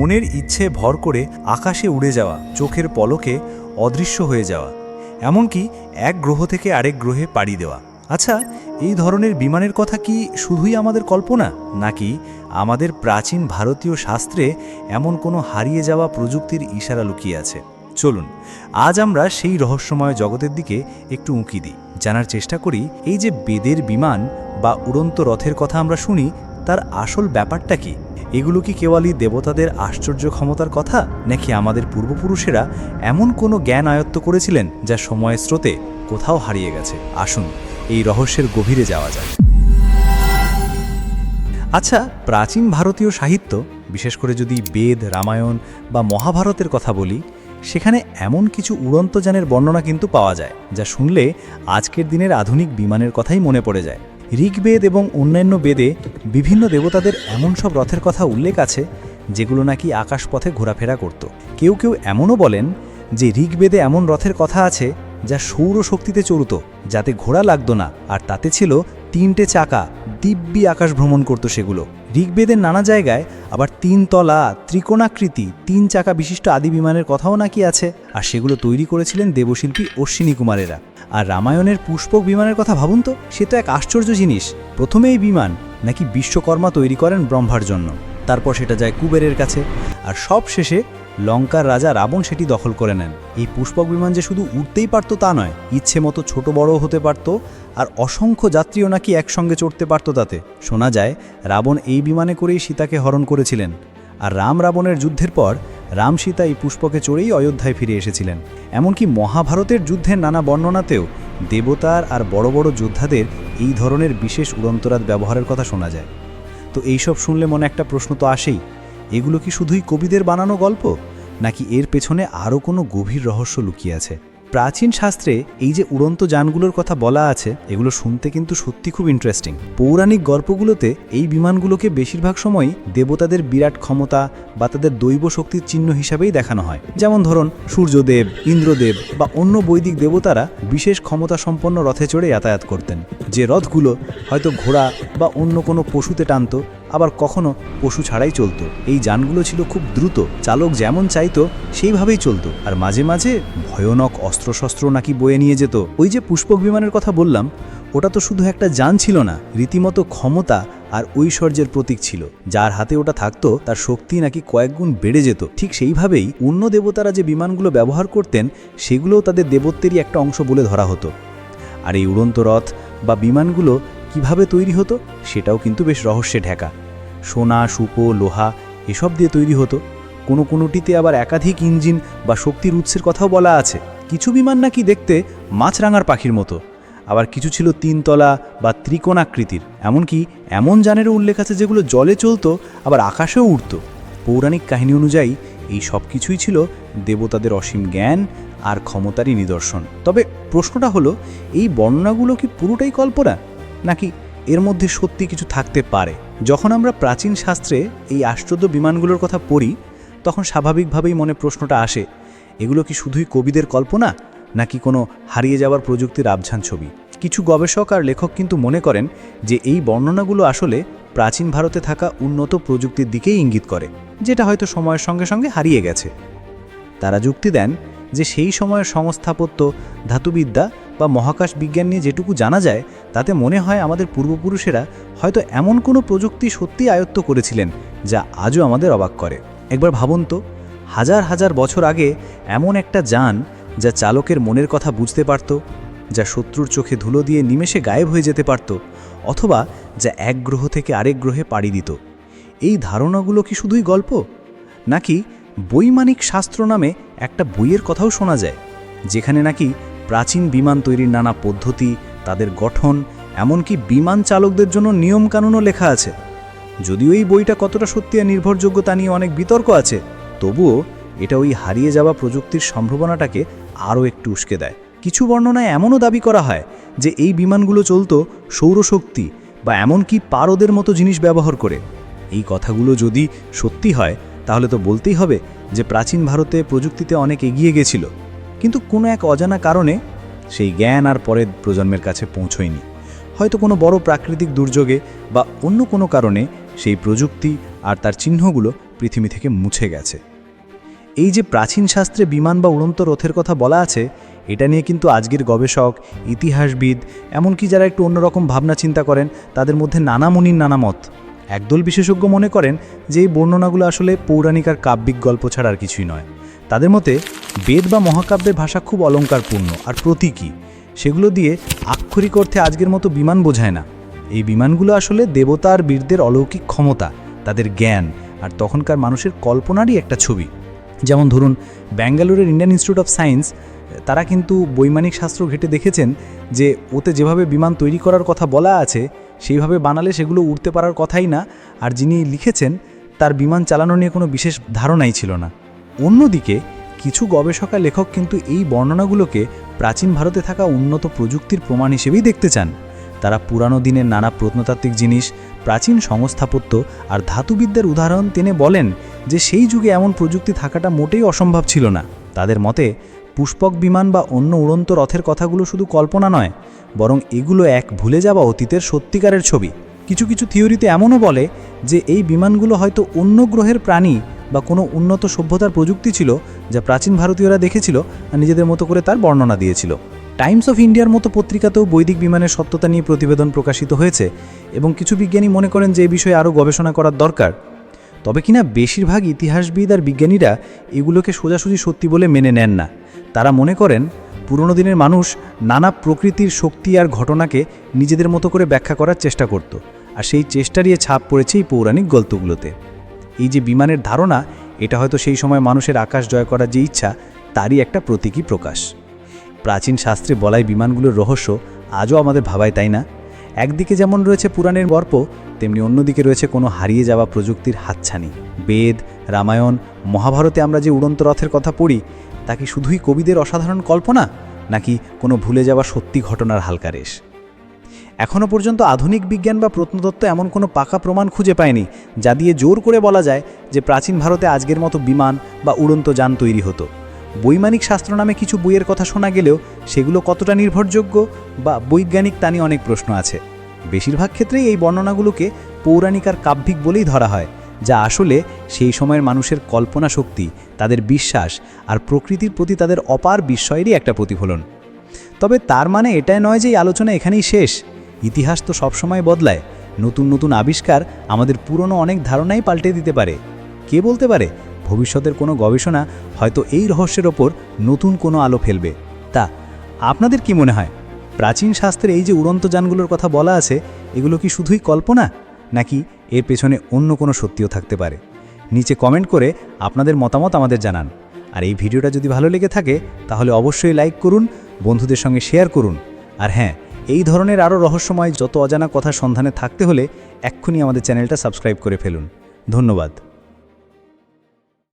মনের ইচ্ছে ভর করে আকাশে উড়ে যাওয়া, চোখের পলকে অদৃশ্য হয়ে যাওয়া, এমনকি এক গ্রহ থেকে আরেক গ্রহে পাড়ি দেওয়া। আচ্ছা এই ধরনের বিমানের কথা কি শুধুই আমাদের কল্পনা, নাকি আমাদের প্রাচীন ভারতীয় শাস্ত্রে এমন কোনো হারিয়ে যাওয়া প্রযুক্তির ইশারা লুকিয়ে আছে? চলুন, আজ আমরা সেই রহস্যময় জগতের দিকে একটু উঁকি দিই। জানার চেষ্টা করি, এই যে বেদের বিমান বা উড়ন্ত রথের কথা আমরা শুনি, তার আসল ব্যাপারটা কি? এগুলো কি কেবলই দেবতাদের আশ্চর্য ক্ষমতার কথা, নাকি আমাদের পূর্বপুরুষেরা এমন কোনো জ্ঞান আয়ত্ত করেছিলেন যা সময়ের স্রোতে কোথাও হারিয়ে গেছে? আসুন, এই রহস্যের গভীরে যাওয়া যাক। আচ্ছা প্রাচীন ভারতীয় সাহিত্য, বিশেষ করে যদি বেদ, রামায়ণ বা মহাভারতের কথা বলি, সেখানে এমন কিছু উড়ন্ত যানের বর্ণনা কিন্তু পাওয়া যায়, যা শুনলে আজকের দিনের আধুনিক বিমানের কথাই মনে পড়ে যায়। ঋগ্বেদ এবং অন্যান্য বেদে বিভিন্ন দেবতাদের এমন সব রথের কথা উল্লেখ আছে, যেগুলো নাকি আকাশপথে ঘোরাফেরা করত। কেউ কেউ এমনও বলেন যে ঋগ্বেদে এমন রথের কথা আছে যা সৌরশক্তিতে চড়ুত, যাতে ঘোড়া লাগতো না, আর তাতে ছিল তিনটে চাকা, দিব্যি আকাশ ভ্রমণ করত সেগুলো। ঋগ্বেদের নানা জায়গায় আবার তিন তলা, ত্রিকোণাকৃতি, তিন চাকা বিশিষ্ট আদি বিমানের কথাও নাকি আছে। আর সেগুলো তৈরি করেছিলেন দেবশিল্পী অশ্বিনী কুমারেরা। আর রামায়ণের পুষ্পক বিমানের কথা ভাবুন তো, সে তো এক আশ্চর্য জিনিস। প্রথমে এই বিমান নাকি বিশ্বকর্মা তৈরি করেন ব্রহ্মার জন্য। তারপর সেটা যায় কুবেরের কাছে। আর সব শেষে লঙ্কার রাজা রাবণ সেটি দখল করে নেন। এই পুষ্পক বিমান যে শুধু উঠতেই পারতো তা নয়, ইচ্ছে মতো ছোট বড় হতে পারত, আর অসংখ্য যাত্রীও নাকি একসঙ্গে চড়তে পারত তাতে। শোনা যায়, রাবণ এই বিমানে করেই সীতাকে হরণ করেছিলেন, আর রাম রাবণের যুদ্ধের পর রাম সীতা এই পুষ্পকে চড়েই অযোধ্যায় ফিরে এসেছিলেন। এমনকি মহাভারতের যুদ্ধের নানা বর্ণনাতেও দেবতার আর বড় বড় যোদ্ধাদের এই ধরনের বিশেষ উড়ন্তরাত ব্যবহারের কথা শোনা যায়। তো এইসব শুনলে মনে একটা প্রশ্ন তো আসেই, এগুলো কি শুধুই কবিদের বানানো গল্প? নাকি এর পেছনে আরও কোনো গভীর রহস্য লুকিয়ে আছে? প্রাচীন শাস্ত্রে এই যে উড়ন্ত যানগুলোর কথা বলা আছে, এগুলো শুনতে কিন্তু সত্যি খুব ইন্টারেস্টিং পৌরাণিক গল্পগুলোতে এই বিমানগুলোকে বেশিরভাগ সময়ই দেবতাদের বিরাট ক্ষমতা বা তাদের দৈব শক্তির চিহ্ন হিসাবেই দেখানো হয়। যেমন ধরুন, সূর্যদেব, ইন্দ্রদেব বা অন্য বৈদিক দেবতারা বিশেষ ক্ষমতা সম্পন্ন রথে চড়ে যাতায়াত করতেন। যে রথগুলো হয়তো ঘোড়া বা অন্য কোনো পশুতে টানত আবার কখনো পশু ছাড়াই চলতো। এই যানগুলো ছিল খুব দ্রুত। চালক যেমন চাইতো, সেইভাবেই চলতো। আর মাঝে মাঝে ভয়ানক অস্ত্রশস্ত্র নাকি বয়ে নিয়ে যেত। ওই যে পুষ্পক বিমানের কথা বললাম, ওটা তো শুধু একটা যান ছিল না, রীতিমতো ক্ষমতা আর ঐশ্বর্যের প্রতীক ছিল। যার হাতে ওটা থাকতো, তার শক্তি নাকি কয়েকগুণ বেড়ে যেত। ঠিক সেইভাবেই অন্য দেবতারা যে বিমানগুলো ব্যবহার করতেন, সেগুলোও তাদের দেবত্বেরই একটা অংশ বলে ধরা হতো। আর এই উড়ন্ত রথ বা বিমানগুলো কীভাবে তৈরি হতো সেটাও কিন্তু বেশ রহস্যে ঢেকা। সোনা, সুপো, লোহা এসব দিয়ে তৈরি হতো। কোনো কোনোটিতে আবার একাধিক ইঞ্জিন বা শক্তির উৎসের কথাও বলা আছে। কিছু বিমান নাকি দেখতে মাছরাঙার পাখির মতো। আবার কিছু ছিল তিনতলা বা ত্রিকোণাকৃতির এমনকি এমন যানেরও উল্লেখ আছে যেগুলো জলে চলতো, আবার আকাশেও উড়ত। পৌরাণিক কাহিনী অনুযায়ী এই সব কিছুই ছিল দেবতাদের অসীম জ্ঞান আর ক্ষমতারই নিদর্শন। তবে প্রশ্নটা হলো, এই বর্ণনাগুলো কি পুরোটাই কল্পনা? নাকি এর মধ্যে সত্যি কিছু থাকতে পারে? যখন আমরা প্রাচীন শাস্ত্রে এই আশ্চর্য বিমানগুলোর কথা পড়ি, তখন স্বাভাবিকভাবেই মনে প্রশ্নটা আসে, এগুলো কি শুধুই কবিদের কল্পনা, নাকি কোনো হারিয়ে যাওয়ার প্রযুক্তির আবঝান ছবি? কিছু গবেষক আর লেখক কিন্তু মনে করেন যে এই বর্ণনাগুলো আসলে প্রাচীন ভারতে থাকা উন্নত প্রযুক্তির দিকেই ইঙ্গিত করে, যেটা হয়তো সময়ের সঙ্গে সঙ্গে হারিয়ে গেছে। তারা যুক্তি দেন যে সেই সময়ের সংস্থাপত্য, ধাতুবিদ্যা বা মহাকাশ বিজ্ঞান নিয়ে যেটুকু জানা যায় তাতে মনে হয় আমাদের পূর্বপুরুষেরা হয়তো এমন কোনো প্রযুক্তি সত্যি আয়ত্ত করেছিলেন যা আজও আমাদের অবাক করে। একবার ভাবুন তো, হাজার হাজার বছর আগে এমন একটা যান যা চালকের মনের কথা বুঝতে পারত, যা শত্রুর চোখে ধুলো দিয়ে নিমেষে গায়েব হয়ে যেতে পারত, অথবা যা এক গ্রহ থেকে আরেক গ্রহে পাড়ি দিত। এই ধারণাগুলো কি শুধুই গল্প? নাকি বৈমানিক শাস্ত্র নামে একটা বইয়ের কথাও শোনা যায়, যেখানে নাকি প্রাচীন বিমান তৈরির নানা পদ্ধতি তাদের গঠন, এমনকি বিমান চালকদের জন্য নিয়মকানুনও লেখা আছে। যদিও এই বইটা কতটা সত্যি আর নির্ভরযোগ্য তা নিয়ে অনেক বিতর্ক আছে, তবুও এটা ওই হারিয়ে যাওয়া প্রযুক্তির সম্ভাবনাটাকে আরও একটু উস্কে দেয়। কিছু বর্ণনায় এমনও দাবি করা হয় যে এই বিমানগুলো চলতো সৌরশক্তি বা এমনকি পারদের মতো জিনিস ব্যবহার করে। এই কথাগুলো যদি সত্যি হয়, তাহলে তো বলতেই হবে যে প্রাচীন ভারতে প্রযুক্তিতে অনেক এগিয়ে গেছিল। কিন্তু কোনো এক অজানা কারণে সেই জ্ঞান আর পরের প্রজন্মের কাছে পৌঁছয়নি। হয়তো কোনো বড় প্রাকৃতিক দুর্যোগে বা অন্য কোনো কারণে সেই প্রযুক্তি আর তার চিহ্নগুলো পৃথিবী থেকে মুছে গেছে। এই যে প্রাচীন শাস্ত্রে বিমান বা উড়ন্ত রথের কথা বলা আছে, এটা নিয়ে কিন্তু আজকের গবেষক, ইতিহাসবিদ, এমনকি যারা একটু অন্যরকম ভাবনা চিন্তা করেন, তাদের মধ্যে নানা মুনির নানা মত একদল বিশেষজ্ঞ মনে করেন যে এই বর্ণনাগুলো আসলে পৌরাণিক আর কাব্যিক গল্প ছাড়া আর কিছুই নয়। তাদের মতে বেদ বা মহাকাব্যের ভাষা খুব অলঙ্কারপূর্ণ। আর প্রতীকী। সেগুলো দিয়ে আক্ষরিক অর্থে আজকের মতো বিমান বোঝায় না। এই বিমানগুলো আসলে দেবতা আর বীরদের অলৌকিক ক্ষমতা, তাদের জ্ঞান আর তখনকার মানুষের কল্পনারই একটা ছবি। যেমন ধরুন, ব্যাঙ্গালোরের ইন্ডিয়ান ইনস্টিটিউট অফ সায়েন্স, তারা কিন্তু বৈমানিক শাস্ত্র ঘেটে দেখেছেন যে ওতে যেভাবে বিমান তৈরি করার কথা বলা আছে, সেইভাবে বানালে সেগুলো উড়তে পারার কথাই না। আর যিনি লিখেছেন, তার বিমান চালানো নিয়ে কোনো বিশেষ ধারণাই ছিল না। অন্যদিকে কিছু গবেষক লেখক কিন্তু এই বর্ণনাগুলোকে প্রাচীন ভারতে থাকা উন্নত প্রযুক্তির প্রমাণ হিসেবেই দেখতে চান। তারা পুরানো দিনের নানা প্রত্নতাত্ত্বিক জিনিস, প্রাচীন সংস্থাপত্য আর ধাতুবিদ্যার উদাহরণ তিনি বলেন যে সেই যুগে এমন প্রযুক্তি থাকাটা মোটেই অসম্ভব ছিল না। তাদের মতে, পুষ্পক বিমান বা অন্য উড়ন্ত রথের কথাগুলো শুধু কল্পনা নয়, বরং এগুলো এক ভুলে যাওয়া অতীতের সত্যিকারের ছবি। কিছু কিছু থিওরিতে এমনও বলে যে এই বিমানগুলো হয়তো অন্য গ্রহের প্রাণী বা কোনো উন্নত সভ্যতার প্রযুক্তি ছিল যা প্রাচীন ভারতীয়রা দেখেছিল আর নিজেদের মতো করে তার বর্ণনা দিয়েছিল। টাইমস অফ ইন্ডিয়ার মতো পত্রিকাতেও বৈদিক বিমানের সত্যতা নিয়ে প্রতিবেদন প্রকাশিত হয়েছে এবং কিছু বিজ্ঞানী মনে করেন যে এই বিষয়ে আরও গবেষণা করার দরকার। তবে কিনা বেশিরভাগ ইতিহাসবিদ আর বিজ্ঞানীরা এগুলোকে সোজাসুজি সত্যি বলে মেনে নেন না। তারা মনে করেন, পুরনো দিনের মানুষ নানা প্রকৃতির শক্তি আর ঘটনাকে নিজেদের মতো করে ব্যাখ্যা করার চেষ্টা করত, আর সেই চেষ্টারই ছাপ পড়েছে এই পৌরাণিক গল্পগুলোতে। এই যে বিমানের ধারণা, এটা হয়তো সেই সময় মানুষের আকাশ জয় করার যে ইচ্ছা, তারই একটা প্রতীকী প্রকাশ। প্রাচীন শাস্ত্রে বলাই বিমানগুলোর রহস্য আজও আমাদের ভাবায়, তাই না? একদিকে যেমন রয়েছে পুরাণের গর্প তেমনি অন্যদিকে রয়েছে কোনো হারিয়ে যাওয়া প্রযুক্তির হাতছানি। বেদ, রামায়ণ, মহাভারতে আমরা যে উড়ন্ত রথের কথা পড়ি, তা কি শুধুই কবিদের অসাধারণ কল্পনা, নাকি কোনো ভুলে যাওয়া সত্যি ঘটনার হালকা রেশ? এখনও পর্যন্ত আধুনিক বিজ্ঞান বা প্রত্নতত্ত্ব এমন কোনো পাকা প্রমাণ খুঁজে পায়নি, যা দিয়ে জোর করে বলা যায় যে প্রাচীন ভারতে আজকের মতো বিমান বা উড়ন্ত যান তৈরি হতো। বৈমানিক শাস্ত্র নামে কিছু বইয়ের কথা শোনা গেলেও সেগুলো কতটা নির্ভরযোগ্য বা বৈজ্ঞানিক তা নিয়ে অনেক প্রশ্ন আছে। বেশিরভাগ ক্ষেত্রেই এই বর্ণনাগুলোকে পৌরাণিক আর কাব্যিক বলেই ধরা হয়, যা আসলে সেই সময়ের মানুষের কল্পনা শক্তি, তাদের বিশ্বাস আর প্রকৃতির প্রতি তাদের অপার বিস্ময়েরই একটা প্রতিফলন। তবে তার মানে এটাই নয় যে এই আলোচনা এখানেই শেষ। ইতিহাস তো সবসময় বদলায়। নতুন নতুন আবিষ্কার আমাদের পুরনো অনেক ধারণাই পাল্টে দিতে পারে। কে বলতে পারে? ভবিষ্যতের কোনো গবেষণা হয়তো এই রহস্যের ওপর নতুন কোনো আলো ফেলবে। তা, আপনাদের কি মনে হয়? প্রাচীন শাস্ত্রের এই যে উড়ন্ত যানগুলোর কথা বলা আছে, এগুলো কি শুধুই কল্পনা? নাকি এর পেছনে অন্য কোনো সত্যিও থাকতে পারে? নিচে কমেন্ট করে আপনাদের মতামত আমাদের জানান। আর এই ভিডিওটা যদি ভালো লেগে থাকে, তাহলে অবশ্যই লাইক করুন, বন্ধুদের সঙ্গে শেয়ার করুন। আর হ্যাঁ এই ধরনের আরও রহস্যময় যত অজানা কথা সন্ধানে থাকতে হলে এক্ষুনি আমাদের চ্যানেলটা সাবস্ক্রাইব করে ফেলুন। ধন্যবাদ।